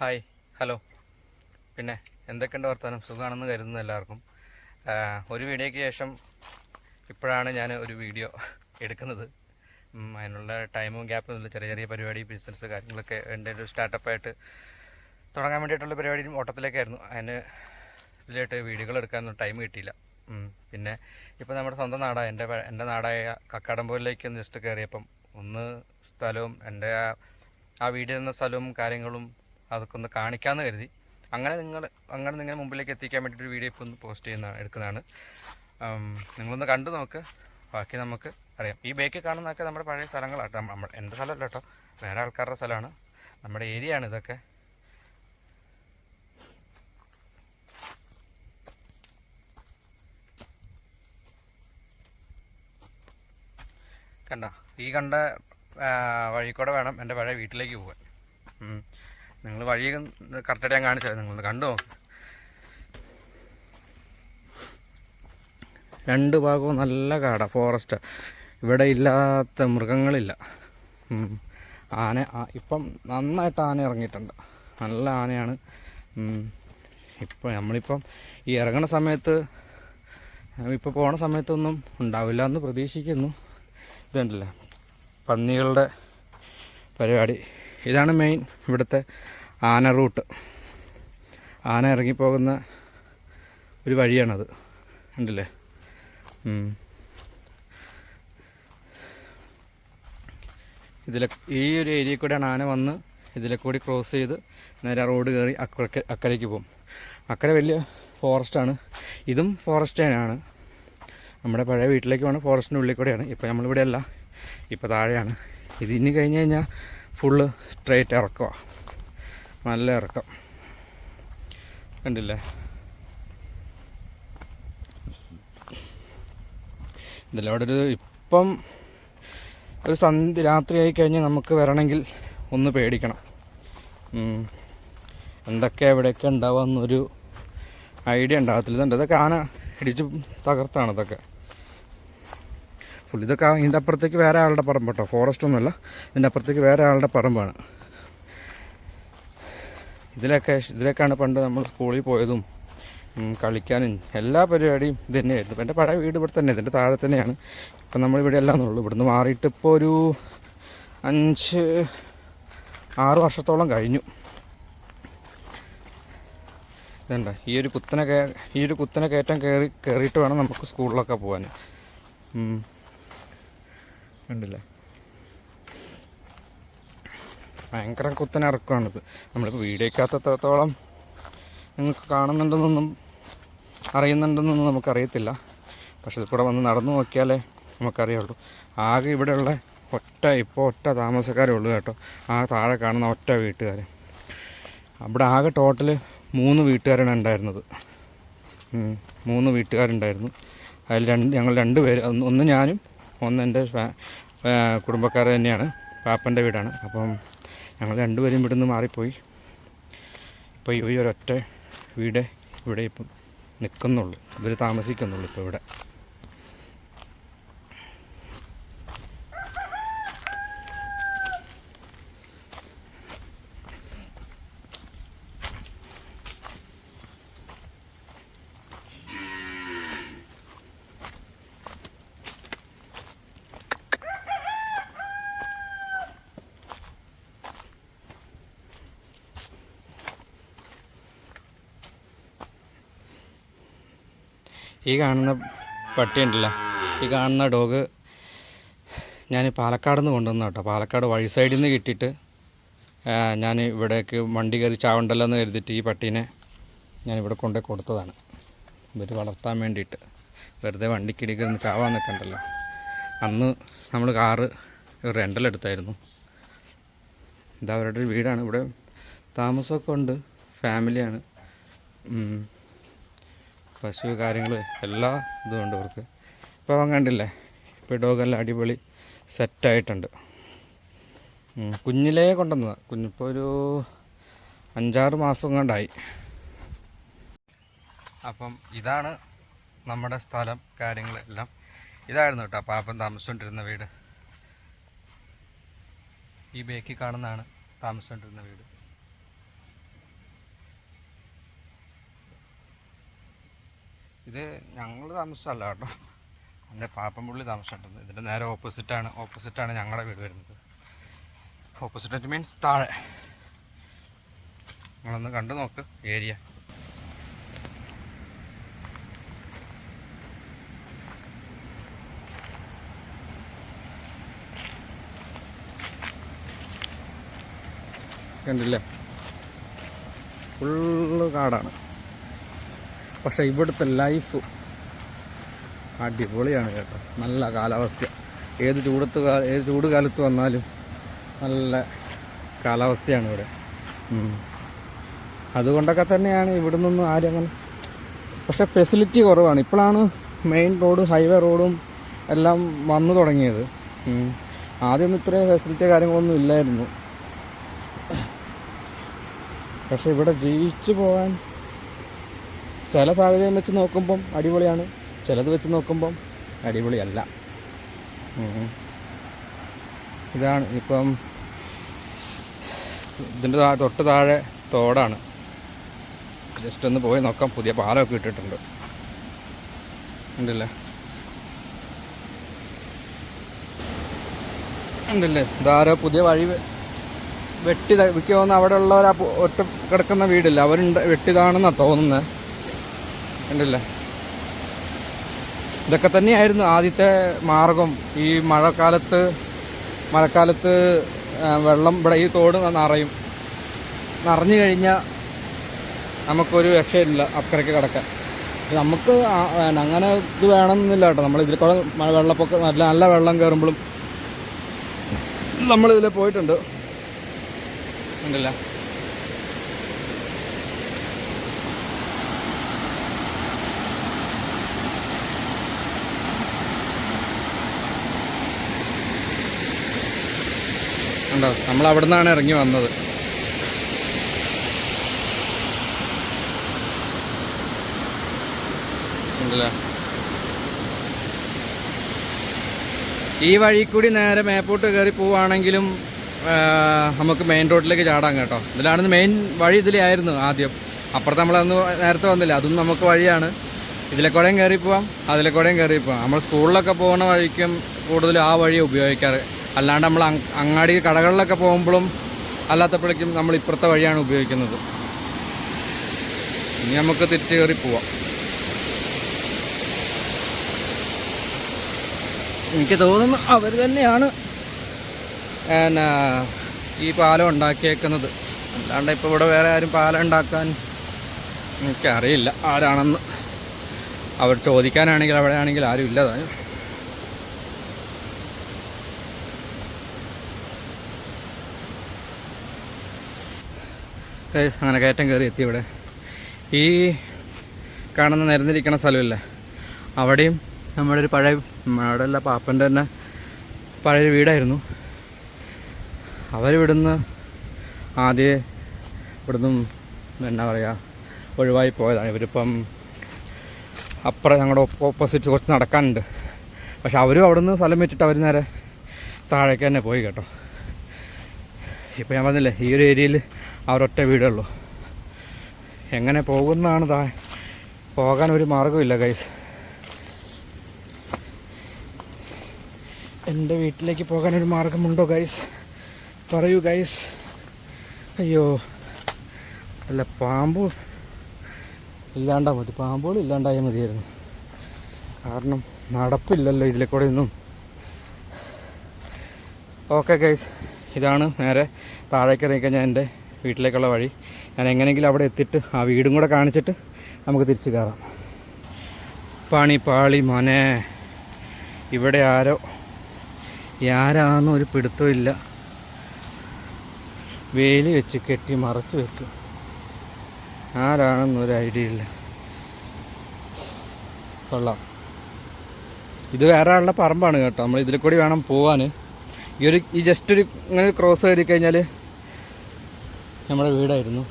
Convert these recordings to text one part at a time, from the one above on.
Hi hello. പിന്നെ എന്തൊക്കെയുണ്ട് വർത്തമാനം സുഖമാണെന്ന് കരുതുന്നു എല്ലാവർക്കും. ഒരു വീഡിയോയ്ക്ക് ശേഷം ഇപ്പോഴാണ് ഞാൻ ഒരു വീഡിയോ എടുക്കുന്നത്. അതിനുള്ള ടൈമും ഗ്യാപ്പും ചെറിയ ചെറിയ പരിപാടി ബിസിനസ് കാര്യങ്ങളൊക്കെ എന്റെ ഒരു സ്റ്റാർട്ടപ്പായിട്ട് തുടങ്ങാൻ വേണ്ടിയിട്ടുള്ള പരിപാടിയും ഓട്ടത്തിലേക്കായിരുന്നു. അതിന് ഇതിലായിട്ട് വീഡിയോകൾ എടുക്കാനൊന്നും ടൈം കിട്ടിയില്ല. പിന്നെ ഇപ്പോൾ നമ്മുടെ സ്വന്തം നാടായ എന്റെ എന്റെ നാടായ കക്കാടംപോയിലേക്ക് ജസ്റ്റ് കയറിയപ്പം ഒന്ന് സ്ഥലവും എന്റെ ആ ആ വീടിരുന്ന സ്ഥലവും കാര്യങ്ങളും അതൊക്കെ ഒന്ന് കാണിക്കാമെന്ന് കരുതി. അങ്ങനെ നിങ്ങൾ അങ്ങനെ നിങ്ങളുടെ മുമ്പിലേക്ക് എത്തിക്കാൻ വേണ്ടിയിട്ട് ഒരു വീഡിയോ ഇപ്പോൾ ഒന്ന് പോസ്റ്റ് ചെയ്യുന്ന എടുക്കുന്നതാണ്. നിങ്ങളൊന്ന് കണ്ടു നോക്ക്. ബാക്കി നമുക്ക് അറിയാം. ഈ ബേക്കിൽ കാണുന്നതൊക്കെ നമ്മുടെ പഴയ സ്ഥലങ്ങളാട്ടോ. നമ്മൾ എന്റെ സ്ഥലമല്ല കേട്ടോ. വേറെ ആൾക്കാരുടെ സ്ഥലമാണ്. നമ്മുടെ ഏരിയ ആണ് ഇതൊക്കെ. കണ്ട? ഈ കണ്ട വഴിക്കൂടെ വഴി കൂടെ വേണം എന്റെ പഴയ വീട്ടിലേക്ക് പോകാൻ നിങ്ങൾ വഴി കറക്റ്റായിട്ട് ഞാൻ കാണിച്ചത് നിങ്ങളൊന്ന് കണ്ടു രണ്ട് ഭാഗവും നല്ല കാട ഫോറസ്റ്റ് ഇവിടെ ഇല്ലാത്ത മൃഗങ്ങളില്ല. ആന ഇപ്പം നന്നായിട്ട് ആന ഇറങ്ങിയിട്ടുണ്ട്. നല്ല ആനയാണ്. ഇപ്പം നമ്മളിപ്പം ഈ ഇറങ്ങണ സമയത്ത് ഇപ്പോൾ പോണ സമയത്തൊന്നും ഉണ്ടാവില്ല എന്ന് പ്രതീക്ഷിക്കുന്നു. ഇതുണ്ടല്ലേ? പന്നികളുടെ പരിപാടി. ഇതാണ് മെയിൻ ഇവിടുത്തെ ആന റൂട്ട് ആന ഇറങ്ങിപ്പോകുന്ന ഒരു വഴിയാണത്. ഉണ്ടല്ലേ. ഇതിലെ ഈ ഒരു ഏരിയയിൽ കൂടെയാണ് ആന വന്ന് ഇതിലെ കൂടി ക്രോസ് ചെയ്ത് നേരെ റോഡ് കയറി അക്കരക്ക് അക്കരയ്ക്ക് പോകും. അക്കരെ വലിയ ഫോറസ്റ്റാണ് ഇതും ഫോറസ്റ്റ് തന്നെയാണ്. നമ്മുടെ പഴയ വീട്ടിലേക്ക് പോകണം ഫോറസ്റ്റിന്റെ ഉള്ളിൽ കൂടെയാണ്. ഇപ്പോൾ നമ്മളിവിടെ അല്ല ഇപ്പോൾ താഴെയാണ്. ഇത് കഴിഞ്ഞ് കഴിഞ്ഞാൽ ഫുള്ള് സ്ട്രേറ്റ് ഇറക്കമാണ് നല്ല ഇറക്കം. കണ്ടില്ലേ? ഇതിലവിടെ ഒരു ഇപ്പം ഒരു സന്ധ്യ രാത്രിയായി കഴിഞ്ഞാൽ നമുക്ക് വരണമെങ്കിൽ ഒന്ന് പേടിക്കണം. എന്തൊക്കെ എവിടെയൊക്കെ ഉണ്ടാവാമെന്നൊരു ഐഡിയ ഉണ്ടാകത്തില്ല. ഇതുണ്ട് ഇതൊക്കെ ആന ഇടിച്ച് തകർത്താണ് ഇതൊക്കെ. ഫുൾ ഇതൊക്കെ ഇതിന്റെ അപ്പുറത്തേക്ക് വേറെ ആളുടെ പറമ്പ് കേട്ടോ. ഫോറസ്റ്റ് ഒന്നുമല്ല. ഇതിന്റെ അപ്പുറത്തേക്ക് വേറെ ആളുടെ പറമ്പാണ്. ഇതിലൊക്കെ ഇതിലൊക്കെയാണ് പണ്ട് നമ്മൾ സ്കൂളിൽ പോയതും കളിക്കാനും എല്ലാ പരിപാടിയും ഇത് തന്നെയായിരുന്നു. എന്റെ പഴയ വീട് ഇവിടെ തന്നെ ഇതിന്റെ താഴെ തന്നെയാണ്. ഇപ്പം നമ്മളിവിടെ എല്ലാം എന്നുള്ളൂ ഇവിടുന്ന് മാറിയിട്ട് ഇപ്പോൾ ഒരു അഞ്ച് ആറ് വർഷത്തോളം കഴിഞ്ഞു. ഇതുണ്ട? ഈ ഒരു കുത്തനെ ഈ ഒരു കുത്തനെ കയറ്റം കയറി കയറിയിട്ട് വേണം നമുക്ക് സ്കൂളിലൊക്കെ പോകാൻ. കണ്ടില്ലേ ഭയങ്കര കുത്തനെ ഇറക്കമാണിത് നമ്മളിപ്പോൾ വീഡിയോക്കകത്ത് എത്രത്തോളം നിങ്ങൾക്ക് കാണുന്നുണ്ടെന്നൊന്നും അറിയുന്നുണ്ടെന്നൊന്നും നമുക്കറിയത്തില്ല. പക്ഷെ കൂടെ വന്ന് നടന്നു നോക്കിയാലേ നമുക്കറിയുള്ളൂ. ആകെ ഇവിടെയുള്ള ഒറ്റ ഇപ്പോൾ ഒറ്റ താമസക്കാരേ ഉള്ളൂ കേട്ടോ. ആ താഴെ കാണുന്ന ഒറ്റ വീട്ടുകാർ അവിടെ ആകെ ടോട്ടൽ മൂന്ന് വീട്ടുകാരാണ് ഉണ്ടായിരുന്നത്. മൂന്ന് വീട്ടുകാരുണ്ടായിരുന്നു. അതിൽ രണ്ട് ഞങ്ങൾ രണ്ട് പേര് ഒന്ന് ഞാനും ഒന്ന് എന്റെ കുടുംബക്കാർ തന്നെയാണ് പാപ്പന്റെ വീടാണ്. അപ്പം ഞങ്ങൾ രണ്ടുപേരും ഇവിടുന്ന് മാറിപ്പോയി. ഇപ്പോൾ ഈ ഒരൊറ്റ വീട് ഇവിടെ ഇപ്പം നിൽക്കുന്നുള്ളൂ. ഇവർ താമസിക്കുന്നുള്ളൂ ഇപ്പോൾ ഇവിടെ. ഈ കാണുന്ന പട്ടി ഉണ്ടല്ലോ? ഈ കാണുന്ന ഡോഗ് ഞാൻ പാലക്കാട് നിന്ന് കൊണ്ടുവന്ന കേട്ടോ. പാലക്കാട് വഴി സൈഡിൽ നിന്ന് കിട്ടിയിട്ട് ഞാൻ ഇവിടേക്ക് വണ്ടി കയറി ചാവണ്ടല്ലോ എന്ന് കരുതിയിട്ട് ഈ പട്ടീനെ ഞാൻ ഇവിടെ കൊണ്ടുപോയി കൊടുത്തതാണ്. ഇവർ വളർത്താൻ വേണ്ടിയിട്ട്. വെറുതെ വണ്ടിക്കിടി കയറി ചാവാൻ നിൽക്കണ്ടല്ലോ അന്ന് നമ്മൾ കാറ് റെന്റലെടുത്തായിരുന്നു ഇത് അവരുടെ വീടാണ്. ഇവിടെ താമസമൊക്കെ ഉണ്ട്. ഫാമിലിയാണ്. പശു കാര്യങ്ങൾ എല്ലാ ഇതും ഉണ്ട് ഇവർക്ക്. ഇപ്പോൾ അവൻ കണ്ടില്ലേ? ഇപ്പോൾ ഡോഗെല്ലാം അടിപൊളി സെറ്റായിട്ടുണ്ട് കുഞ്ഞിലേ കൊണ്ടുവന്നതാണ് കുഞ്ഞിപ്പോൾ ഒരു അഞ്ചാറ് മാസം കണ്ടായി. അപ്പം ഇതാണ് നമ്മുടെ സ്ഥലം കാര്യങ്ങളെല്ലാം ഇതായിരുന്നു കേട്ടോ പാപ്പൻ താമസിച്ചുകൊണ്ടിരുന്ന വീട്. ഈ ബേക്കിൽ കാണുന്നതാണ് താമസിച്ചുകൊണ്ടിരുന്ന വീട്. ഇത് ഞങ്ങൾ താമസിച്ചല്ല കേട്ടോ. എന്റെ പാപ്പൻപുള്ളി താമസിച്ചിട്ടുണ്ട്. ഇതിന്റെ നേരെ ഓപ്പോസിറ്റാണ് ഓപ്പോസിറ്റാണ് ഞങ്ങളുടെ വീട് വരുന്നത്. ഓപ്പോസിറ്റ് മീൻസ് താഴെ. നിങ്ങളൊന്ന് കണ്ടു നോക്ക് ഏരിയ കണ്ടില്ലേ? ഫുള്ള് കാടാണ്. പക്ഷേ ഇവിടുത്തെ ലൈഫ് അടിപൊളിയാണ് കേട്ടോ. നല്ല കാലാവസ്ഥ. ഏത് ചൂടത്ത് ഏത് ചൂട് കാലത്ത് വന്നാലും നല്ല കാലാവസ്ഥയാണ് ഇവിടെ. അതുകൊണ്ടൊക്കെ തന്നെയാണ് ഇവിടെ നിന്നും ആരും അങ്ങനെ പക്ഷെ ഫെസിലിറ്റി കുറവാണ്. ഇപ്പോഴാണ് മെയിൻ റോഡ് ഹൈവേ റോഡും എല്ലാം വന്നു തുടങ്ങിയത്. ആദ്യമൊന്നും ഇത്രയും ഫെസിലിറ്റി കാര്യങ്ങളൊന്നും ഇല്ലായിരുന്നു. പക്ഷെ ഇവിടെ ജീവിച്ചു പോകാൻ ചില സാഹചര്യം വെച്ച് നോക്കുമ്പം അടിപൊളിയാണ് ചിലത് വെച്ച് നോക്കുമ്പം അടിപൊളിയല്ല. ഇതാണ് ഇപ്പം ഇതിന്റെ തൊട്ട് താഴെ തോടാണ്. ജസ്റ്റ് ഒന്ന് പോയി നോക്കാം പുതിയ പാലമൊക്കെ ഇട്ടിട്ടുണ്ട്. ഉണ്ടല്ലേ? ഉണ്ടല്ലേ? ഇതാരോ പുതിയ വഴി വെട്ടി വിൽക്കുമെന്ന് അവിടെ ഉള്ളവർ ഒറ്റ കിടക്കുന്ന വീടില്ല. അവരുണ്ട് വെട്ടിതാണെന്നാണ് തോന്നുന്നത് ഉണ്ടല്ലേ ഇതൊക്കെ തന്നെയായിരുന്നു ആദ്യത്തെ മാർഗം. ഈ മഴക്കാലത്ത് മഴക്കാലത്ത് വെള്ളം ഇവിടെ ഈ തോട് നിറയും. നിറഞ്ഞു കഴിഞ്ഞാൽ നമുക്കൊരു രക്ഷയില്ല അക്കരയ്ക്ക് കിടക്കാൻ. നമുക്ക് അങ്ങനെ ഇത് വേണമെന്നില്ല കേട്ടോ. നമ്മൾ ഇതിൽ കൂടെ വെള്ളപ്പൊക്കം നല്ല നല്ല വെള്ളം കയറുമ്പോഴും. നമ്മളിതിൽ പോയിട്ടുണ്ട്. ഉണ്ടല്ല ഉണ്ടോ നമ്മൾ അവിടെ നിന്നാണ് ഇറങ്ങി വന്നത്. ഈ വഴി കൂടി നേരെ മേപ്പോട്ട് കയറി പോവുകയാണെങ്കിലും നമുക്ക് മെയിൻ റോഡിലേക്ക് ചാടാം കേട്ടോ. ഇതിലാണ് മെയിൻ വഴി ഇതിലായിരുന്നു ആദ്യം. അപ്പുറത്ത് നമ്മളന്ന് നേരത്തെ വന്നില്ല? അതും നമുക്ക് വഴിയാണ്. ഇതിലെ കൂടെയും കയറി പോവാം അതിലെ കൂടെയും കയറി പോവാം. നമ്മൾ സ്കൂളിലൊക്കെ പോകുന്ന വഴിക്കും കൂടുതലും ആ വഴി ഉപയോഗിക്കാറ്. അല്ലാണ്ട് നമ്മൾ അങ്ങാടി കടകളിലൊക്കെ പോകുമ്പോഴും അല്ലാത്തപ്പോഴേക്കും നമ്മൾ ഇപ്പുറത്തെ വഴിയാണ് ഉപയോഗിക്കുന്നത്. ഇനി നമുക്ക് തിരിച്ച് കയറി പോവാം. എനിക്ക് തോന്നുന്നു അവർ തന്നെയാണ് എന്നാ ഈ പാലം ഉണ്ടാക്കിയേക്കുന്നത്. അല്ലാണ്ട് ഇപ്പോൾ ഇവിടെ വേറെ ആരും പാലം ഉണ്ടാക്കാൻ എനിക്കറിയില്ല ആരാണെന്ന്. അവർ ചോദിക്കാനാണെങ്കിൽ അവിടെ ആണെങ്കിൽ ആരും ഇല്ലതാണ് അങ്ങനെ കയറ്റം കയറി എത്തി ഇവിടെ. ഈ കാണുന്ന നിരന്നിരിക്കണ സ്ഥലമില്ല? അവിടെയും നമ്മുടെ ഒരു പഴയ നമ്മുടെ അല്ല പാപ്പന്റെ തന്നെ പഴയൊരു വീടായിരുന്നു. അവരിവിടുന്ന് ആദ്യം ഇവിടുന്ന് എന്നാ പറയുക ഒഴിവായി പോയതാണ്. ഇവരിപ്പം അപ്പുറം ഞങ്ങളുടെ ഓപ്പോസിറ്റ് കുറച്ച് നടക്കാനുണ്ട്. പക്ഷെ അവരും അവിടുന്ന് സ്ഥലം വെച്ചിട്ട് അവർ നേരെ താഴേക്ക് തന്നെ പോയി കേട്ടോ. ഇപ്പം ഞാൻ പറഞ്ഞില്ലേ ഈ ഒരു ഏരിയയിൽ അവരൊറ്റ വീടേ ഉള്ളൂ എങ്ങനെ പോകുന്നതാണ് താ? പോകാൻ ഒരു മാർഗമില്ല ഗൈസ് എന്റെ വീട്ടിലേക്ക് പോകാൻ ഒരു മാർഗമുണ്ടോ ഗൈസ് പറയൂ ഗൈസ് അയ്യോ അല്ല പാമ്പു ഇല്ലാണ്ടാ മതി. പാമ്പുകൾ ഇല്ലാണ്ടായാൽ മതിയായിരുന്നു. കാരണം നടപ്പില്ലല്ലോ ഇതിലെ കൂടെ ഒന്നും. ഓക്കെ ഗൈസ് ഇതാണ് നേരെ താഴേക്ക് ഇറങ്ങിക്കഴിഞ്ഞാൽ എന്റെ വീട്ടിലേക്കുള്ള വഴി. ഞാൻ എങ്ങനെയെങ്കിലും അവിടെ എത്തിയിട്ട് ആ വീടും കൂടെ കാണിച്ചിട്ട് നമുക്ക് തിരിച്ച് കയറാം. പണി പാളി മോനെ. ഇവിടെ ആരോ ആരാന്നും ഒരു പിടുത്തവും ഇല്ല. വേലി വെച്ച് കെട്ടി മറച്ചു വെച്ചു ആരാണെന്നൊരു ഐഡിയ ഇല്ല. കൊള്ളാം. ഇത് വേറെ ആളുടെ പറമ്പാണ് കേട്ടോ. നമ്മൾ ഇതിൽ കൂടി വേണം പോവാൻ. ഈ ഒരു ഈ ജസ്റ്റ് ഒരു ഇങ്ങനെ ക്രോസ് കയറി കഴിഞ്ഞാൽ നമ്മുടെ വീടായിരുന്നു.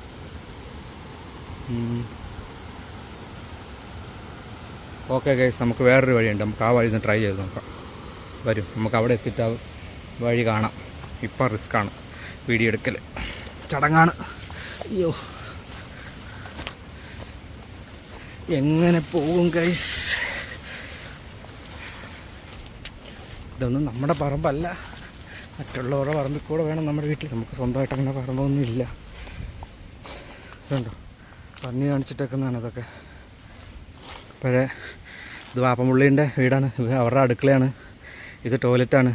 ഓക്കെ ഗൈസ് നമുക്ക് വേറൊരു വഴിയുണ്ട്. നമുക്ക് ആ വഴി ഒന്ന് ട്രൈ ചെയ്ത് നോക്കാം. വരും നമുക്ക് അവിടെ എത്തിയിട്ട് ആ വഴി കാണാം. ഇപ്പം റിസ്ക്കാണ് വീഡിയോ എടുക്കൽ ചടങ്ങാണ്. അയ്യോ. എങ്ങനെ പോകും ഗൈസ് ഇതൊന്നും നമ്മുടെ പറമ്പല്ല. മറ്റുള്ളവരുടെ പറമ്പിൽ കൂടെ വേണം നമ്മുടെ വീട്ടിൽ. നമുക്ക് സ്വന്തമായിട്ട് അങ്ങനെ പറമ്പൊന്നും ഇല്ല ഇതുണ്ടോ പന്നി കാണിച്ചിട്ടേക്കുന്നതാണ് ഇതൊക്കെ. പഴയ ഇത് വാപ്പമുള്ളീന്റെ വീടാണ്. ഇത് അവരുടെ അടുക്കളയാണ്. ഇത് ടോയ്ലറ്റാണ്.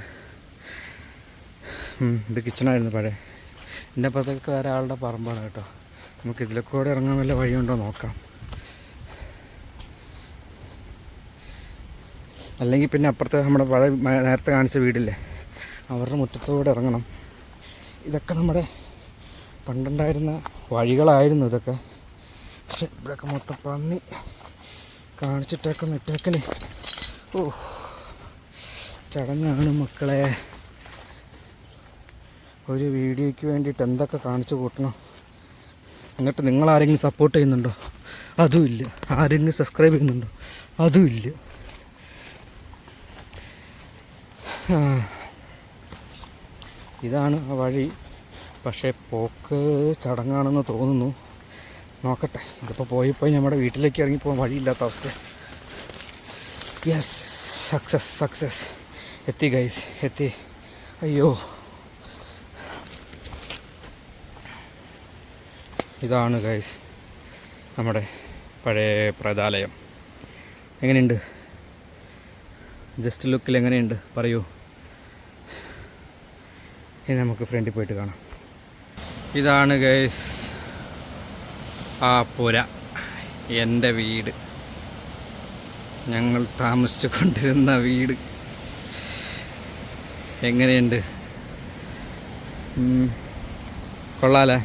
ഇത് കിച്ചണായിരുന്നു പഴയ. എന്റെ അപ്പുറത്തേക്ക് വേറെ ആളുടെ പറമ്പാണ് കേട്ടോ. നമുക്ക് ഇതിലെ കൂടെ ഇറങ്ങാൻ വല്ല വഴിയുണ്ടോ നോക്കാം. അല്ലെങ്കിൽ പിന്നെ അപ്പുറത്തെ നമ്മുടെ പഴയ നേരത്തെ കാണിച്ച വീടില്ലേ? അവരുടെ മുറ്റത്തോടെ ഇറങ്ങണം. ഇതൊക്കെ നമ്മുടെ പണ്ടുണ്ടായിരുന്ന വഴികളായിരുന്നു ഇതൊക്കെ. പക്ഷെ ഇവിടെയൊക്കെ മൊത്തം പന്നി കാണിച്ചിട്ടൊക്കെ ഇട്ടേക്കൽ ഓ ചടങ്ങാണ് മക്കളെ. ഒരു വീഡിയോയ്ക്ക് വേണ്ടിയിട്ട് എന്തൊക്കെ കാണിച്ചു കൂട്ടണം? എന്നിട്ട് നിങ്ങൾ ആരെങ്കിലും സപ്പോർട്ട് ചെയ്യുന്നുണ്ടോ അതുമില്ല ആരെങ്കിലും സബ്സ്ക്രൈബ് ചെയ്യുന്നുണ്ടോ? അതുമില്ല ഇതാണ് ആ വഴി. പക്ഷേ പോക്ക് ചടങ്ങാണെന്ന് തോന്നുന്നു. നോക്കട്ടെ ഇതിപ്പോൾ പോയി പോയി നമ്മുടെ വീട്ടിലേക്ക് ഇറങ്ങിപ്പോകാൻ വഴിയില്ലാത്ത അവസ്ഥ. യെസ് സക്സസ് സക്സസ് എത്തി ഗൈസ് എത്തി. അയ്യോ. ഇതാണ് ഗൈസ് നമ്മുടെ പഴയ പ്രതാലയം. എങ്ങനെയുണ്ട്? ജസ്റ്റ് ലുക്കിൽ എങ്ങനെയുണ്ട്? പറയൂ. ഇനി നമുക്ക് ഫ്രണ്ടിൽ പോയിട്ട് കാണാം. ഇതാണ് ഗൈസ് ആ പുര. എന്റെ വീട്. ഞങ്ങൾ താമസിച്ചു കൊണ്ടിരുന്ന വീട്. എങ്ങനെയുണ്ട്? കൊള്ളാലേ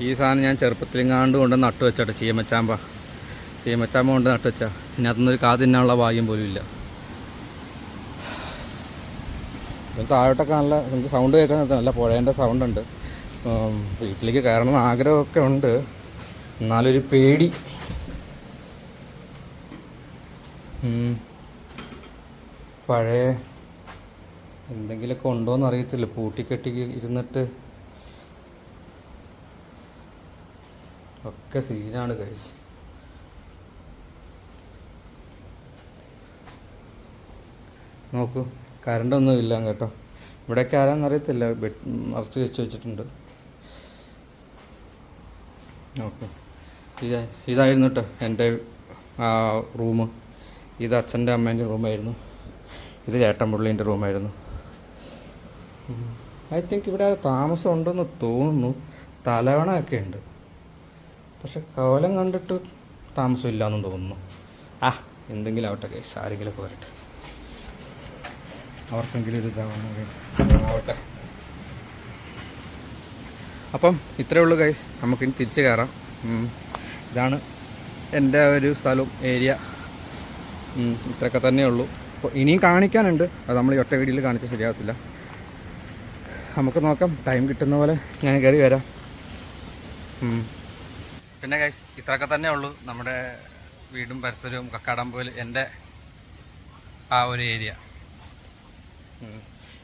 ഈ സാധനം ഞാൻ ചെറുപ്പത്തിലെങ്ങാണ്ട് കൊണ്ട് നട്ടു വെച്ചോട്ടെ ചീമച്ചാമ്പ. ചീമച്ചാമ്പ കൊണ്ട് നട്ടു വെച്ചാ ഇതിനകത്തുനിന്നൊരു കാ വായും ഭാഗ്യം പോലും ഇല്ല ഇത് താഴോട്ടൊക്കെ നല്ല നമുക്ക് സൗണ്ട് കേൾക്കാൻ നല്ല പുഴേന്റെ സൗണ്ട് ഉണ്ട്. വീട്ടിലേക്ക് കയറണം എന്ന് ആഗ്രഹമൊക്കെ ഉണ്ട്. എന്നാലൊരു പേടി. പഴയ എന്തെങ്കിലുമൊക്കെ ഉണ്ടോയെന്ന് അറിയത്തില്ല. പൂട്ടിക്കെട്ടി ഇരുന്നിട്ട് ഒക്കെ സീനാണ് കഴിച്ച് നോക്കൂ. കറണ്ടൊന്നും ഇല്ല കേട്ടോ. ഇവിടേക്ക് ആരാന്ന് അറിയത്തില്ല. മറച്ച് വെച്ച് വെച്ചിട്ടുണ്ട്. ഓക്കെ. ഇതാ ഇതായിരുന്നു കേട്ടോ എന്റെ റൂം ഇത് അച്ഛന്റെ അമ്മേന്റെ റൂമായിരുന്നു. ഇത് ചേട്ടൻ പുള്ളീന്റെ റൂമായിരുന്നു. ഐ തിങ്ക് ഇവിടെ താമസം ഉണ്ടെന്ന് തോന്നുന്നു. തലവണയൊക്കെ ഉണ്ട്. പക്ഷെ കോലം കണ്ടിട്ട് താമസം എന്നും തോന്നുന്നു. ആ എന്തെങ്കിലും ആവട്ടെ കേസ് ആരെങ്കിലും വരട്ടെ. അവർക്കെങ്കിലും ഒരു ഇതാവണം അപ്പം ഇത്രയേ ഉള്ളൂ ഗൈസ് നമുക്കിനി തിരിച്ചു കയറാം. ഇതാണ് എന്റെ ഒരു സ്ഥലവും ഏരിയ. ഇത്രയൊക്കെ തന്നെ ഉള്ളൂ. അപ്പോൾ ഇനിയും കാണിക്കാനുണ്ട്. അത് നമ്മൾ ഈ ഒറ്റ വീഡിയോയിൽ കാണിച്ചാൽ ശരിയാകത്തില്ല നമുക്ക് നോക്കാം. ടൈം കിട്ടുന്ന പോലെ ഞാൻ കയറി വരാം. പിന്നെ ഗൈസ് ഇത്രയൊക്കെ തന്നെ ഉള്ളൂ. നമ്മുടെ വീടും പരിസരവും കക്കാടംപോയിൽ എന്റെ ആ ഒരു ഏരിയ.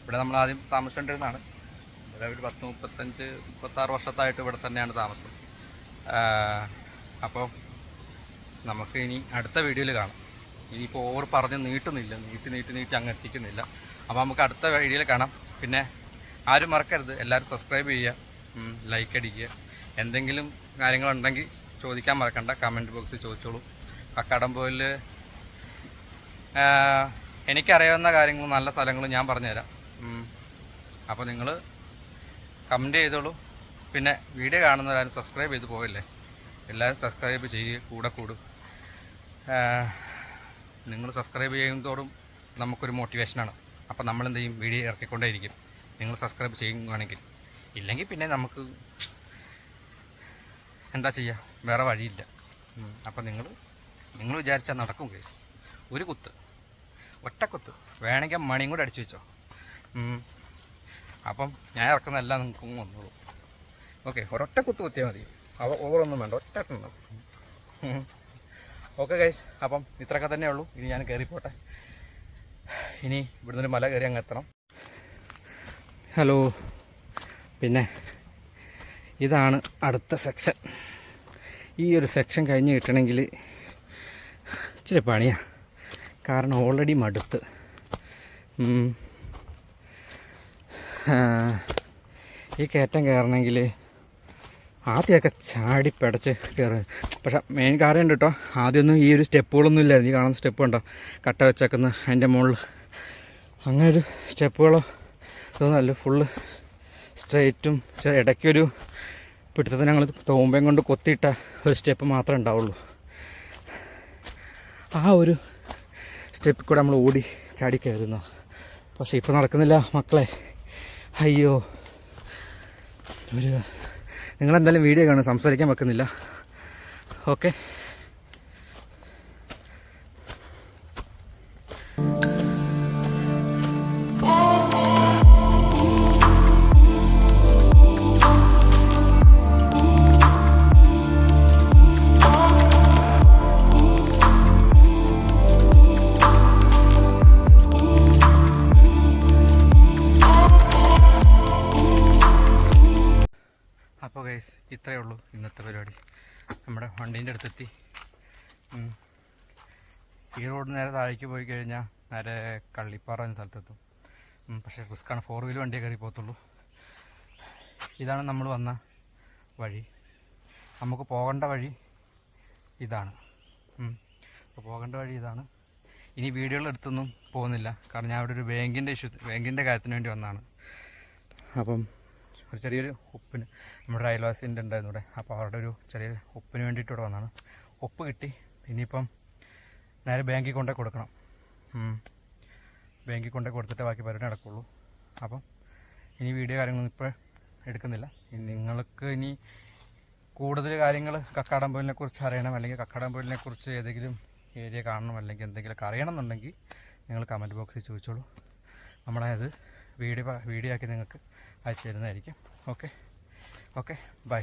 ഇവിടെ നമ്മൾ ആദ്യം താമസിച്ചുകൊണ്ടിരുന്നതാണ്. ഇവിടെ ഒരു പത്ത് മുപ്പത്തഞ്ച് മുപ്പത്താറ് വർഷത്തായിട്ട് ഇവിടെ തന്നെയാണ് താമസം. അപ്പോൾ നമുക്ക് ഇനി അടുത്ത വീഡിയോയിൽ കാണാം. ഇനിയിപ്പോൾ ഓവർ പറഞ്ഞ് നീട്ടുന്നില്ല നീട്ടി നീട്ടി നീട്ടി അങ്ങ് എത്തിക്കുന്നില്ല. അപ്പോൾ നമുക്ക് അടുത്ത വീഡിയോയിൽ കാണാം. പിന്നെ ആരും മറക്കരുത് എല്ലാവരും സബ്സ്ക്രൈബ് ചെയ്യുക ലൈക്ക് അടിക്കുക. എന്തെങ്കിലും കാര്യങ്ങളുണ്ടെങ്കിൽ ചോദിക്കാൻ മറക്കണ്ട കമന്റ് ബോക്സിൽ ചോദിച്ചോളൂ. കക്കാടംപോയിൽ എനിക്കറിയാവുന്ന കാര്യങ്ങളും നല്ല സ്ഥലങ്ങളും ഞാൻ പറഞ്ഞുതരാം. അപ്പോൾ നിങ്ങൾ കമന്റ് ചെയ്തോളൂ. പിന്നെ വീഡിയോ കാണുന്നവരാരും സബ്സ്ക്രൈബ് ചെയ്ത് പോവില്ലേ? എല്ലാവരും സബ്സ്ക്രൈബ് ചെയ്യുക കൂടെ കൂടും നിങ്ങൾ സബ്സ്ക്രൈബ് ചെയ്യുന്നതോടും നമുക്കൊരു മോട്ടിവേഷനാണ് അപ്പോൾ നമ്മളെന്ത് ചെയ്യും? വീഡിയോ ഇറക്കിക്കൊണ്ടേയിരിക്കും. നിങ്ങൾ സബ്സ്ക്രൈബ് ചെയ്യുകയാണെങ്കിൽ. ഇല്ലെങ്കിൽ പിന്നെ നമുക്ക് എന്താ ചെയ്യുക വേറെ വഴിയില്ല. അപ്പോൾ നിങ്ങൾ നിങ്ങൾ വിചാരിച്ചാൽ നടക്കും കേസ്. ഒരു കുത്ത്. ഒറ്റക്കുത്ത്. വേണമെങ്കിൽ മണിയും കൂടെ അടിച്ചു വെച്ചോ. അപ്പം ഞാൻ ഇറക്കുന്ന എല്ലാം നിങ്ങൾക്ക് വന്നോളൂ. ഓക്കെ ഒരൊറ്റ കുത്ത് കുത്തിയാൽ മതി. അവ ഓവറൊന്നും വേണ്ട ഒറ്റ ഓക്കെ ഗൈസ് അപ്പം ഇത്രയൊക്കെ തന്നെ ഉള്ളൂ. ഇനി ഞാൻ കയറിപ്പോട്ടെ ഇനി ഇവിടുന്ന് ഒരു മല കയറി അങ്ങ് എത്തണം. ഹലോ. പിന്നെ ഇതാണ് അടുത്ത സെക്ഷൻ ഈ ഒരു സെക്ഷൻ കഴിഞ്ഞ് കിട്ടണമെങ്കിൽ ഇച്ചിരി പണിയാണ് കാരണം ഓൾറെഡി മടുത്ത്. ഈ കയറ്റം കയറണമെങ്കിൽ ആദ്യമൊക്കെ ചാടി പിടച്ച് കയറി. പക്ഷെ മെയിൻ കാര്യം ഉണ്ട് കേട്ടോ ആദ്യമൊന്നും ഈ ഒരു സ്റ്റെപ്പുകളൊന്നും ഇല്ലായിരുന്നു. ഈ കാണുന്ന സ്റ്റെപ്പ് ഉണ്ടോ കട്ട വെച്ചേക്കുന്ന അതിന്റെ മുകളിൽ. അങ്ങനെ ഒരു സ്റ്റെപ്പുകളോ ഇതൊന്നുമല്ല ഫുള്ള് സ്ട്രെയിറ്റും ഇടയ്ക്കൊരു പിടുത്തത്തിന് ഞങ്ങൾ തോമ്പയും കൊണ്ട് കൊത്തിയിട്ട ഒരു സ്റ്റെപ്പ് മാത്രമേ ഉണ്ടാവുള്ളൂ. ആ ഒരു സ്റ്റെപ്പിൽ കൂടെ നമ്മൾ ഓടി ചാടി കയറുന്നു. പക്ഷേ ഇപ്പോൾ നടക്കുന്നില്ല മക്കളെ. അയ്യോ. ഒരു നിങ്ങളെന്തായാലും വീഡിയോ കാണും. സംസാരിക്കാൻ വെക്കുന്നില്ല. ഓക്കെ. അപ്പോൾ ഗൈസ് ഇത്രയേ ഉള്ളൂ ഇന്നത്തെ പരിപാടി. നമ്മുടെ വണ്ടീന്റെ അടുത്തെത്തി. ഈ റോഡ് നേരെ താഴേക്ക് പോയി കഴിഞ്ഞാൽ നേരെ കള്ളിപ്പാറ എന്ന സ്ഥലത്തെത്തും. പക്ഷേ റിസ്ക്കാണ് ഫോർ വീലർ വണ്ടിയെ കയറി പോകത്തുള്ളൂ. ഇതാണ് നമ്മൾ വന്ന വഴി. നമുക്ക് പോകേണ്ട വഴി ഇതാണ്. അപ്പോൾ പോകേണ്ട വഴി ഇതാണ്. ഇനി വീഡിയോകൾ എടുത്തൊന്നും പോകുന്നില്ല. കാരണം ഞാൻ അവിടെ ഒരു ബാങ്കിന്റെ ഇഷ്യൂ ബാങ്കിന്റെ കാര്യത്തിന് വേണ്ടി വന്നതാണ്. അപ്പം ഒരു ചെറിയൊരു ഉപ്പിന് നമ്മുടെ അയൽവാസിന്റെ ഉണ്ടായിരുന്നു ഇവിടെ അപ്പോൾ അവരുടെ ഒരു ചെറിയൊരു ഉപ്പിന് വേണ്ടിയിട്ട് ഇവിടെ വന്നതാണ് ഉപ്പ് കിട്ടി. ഇനിയിപ്പം നേരെ ബാങ്കിൽ കൊണ്ടേ കൊടുക്കണം. ബാങ്കിൽ കൊണ്ടേ കൊടുത്തിട്ട് ബാക്കി പരിപാടി നടക്കുള്ളൂ. അപ്പം ഇനി വീഡിയോ കാര്യങ്ങളൊന്നും ഇപ്പോൾ എടുക്കുന്നില്ല. നിങ്ങൾക്ക് ഇനി കൂടുതൽ കാര്യങ്ങൾ കക്കാടംപൊയിലിനെ കുറിച്ച് അറിയണം അല്ലെങ്കിൽ കക്കാടംപൊയിലിനെ കുറിച്ച് ഏതെങ്കിലും ഏരിയ കാണണം അല്ലെങ്കിൽ എന്തെങ്കിലുമൊക്കെ അറിയണം എന്നുണ്ടെങ്കിൽ നിങ്ങൾ കമന്റ് ബോക്സിൽ ചോദിച്ചോളൂ. നമ്മളത് വീഡിയോ വീഡിയോ ആക്കി നിങ്ങൾക്ക് അയച്ചു തരുന്നതായിരിക്കും ഓക്കെ ഓക്കെ ബൈ